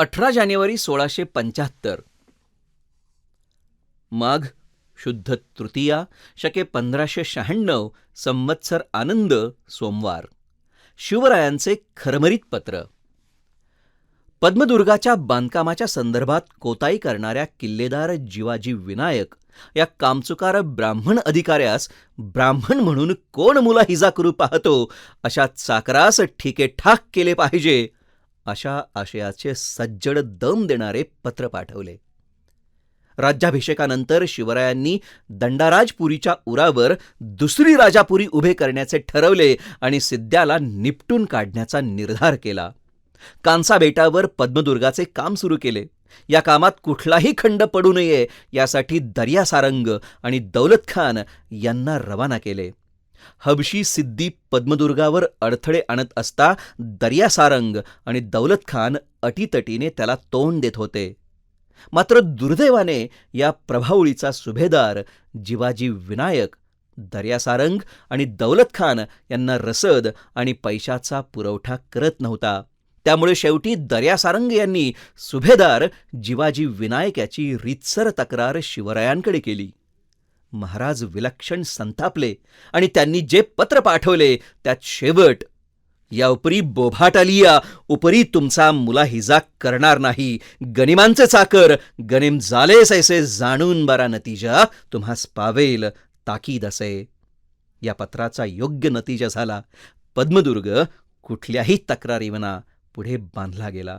अठरा जानेवारी सोळाशे पंच्याहत्तर. माघ शुद्ध तृतीया शके पंधराशे शहाण्णव संवत्सर आनंद सोमवार. शिवरायांचे खरमरीत पत्र. पद्मदुर्गाच्या बांधकामाच्या संदर्भात कोताई करणाऱ्या किल्लेदार जीवाजी विनायक या कामचुकार ब्राह्मण अधिकाऱ्यास ब्राह्मण म्हणून कोण मुला हिजा करू पाहतो अशा चाकरास ठिके ठाक केले पाहिजे अशा आशयाचे सज्जड दम देणारे पत्र पाठवले. राज्याभिषेकानंतर शिवरायांनी दंडाराजपुरीच्या उरावर दुसरी राजापुरी उभे करण्याचे ठरवले आणि सिद्ध्याला निपटून काढण्याचा निर्धार केला. कांसा बेटावर पद्मदुर्गाचे काम सुरू केले. या कामात कुठलाही खंड पडू नये यासाठी दर्या सारंग आणि दौलत खान यांना रवाना केले. हबशी सिद्दी पद्मदुर्गावर अडथळे आणत असता दर्यासारंग आणि दौलत खान अटीतटीने त्याला तोंड देत होते. मात्र दुर्दैवाने या प्रभावळीचा सुभेदार जिवाजी विनायक दर्यासारंग आणि दौलत खान यांना रसद आणि पैशाचा पुरवठा करत नव्हता. त्यामुळे शेवटी दर्यासारंग यांनी सुभेदार जिवाजी विनायक याची रीतसर तक्रार शिवरायांकडे केली. महाराज विलक्षण संतापले आणि त्यांनी जे पत्र पाठवले त्यात शेवट या उपरी बोभाट आलिया उपरी तुमचा मुला हिजा करणार नाही. गनिमांचे चाकर गनिम झालेस ऐसे जाणून बरा नतीजा तुम्हास पावेल ताकीद असे. या पत्राचा योग्य नतीजा झाला. पद्मदुर्ग कुठल्याही तक्रारीवना पुढे बांधला गेला.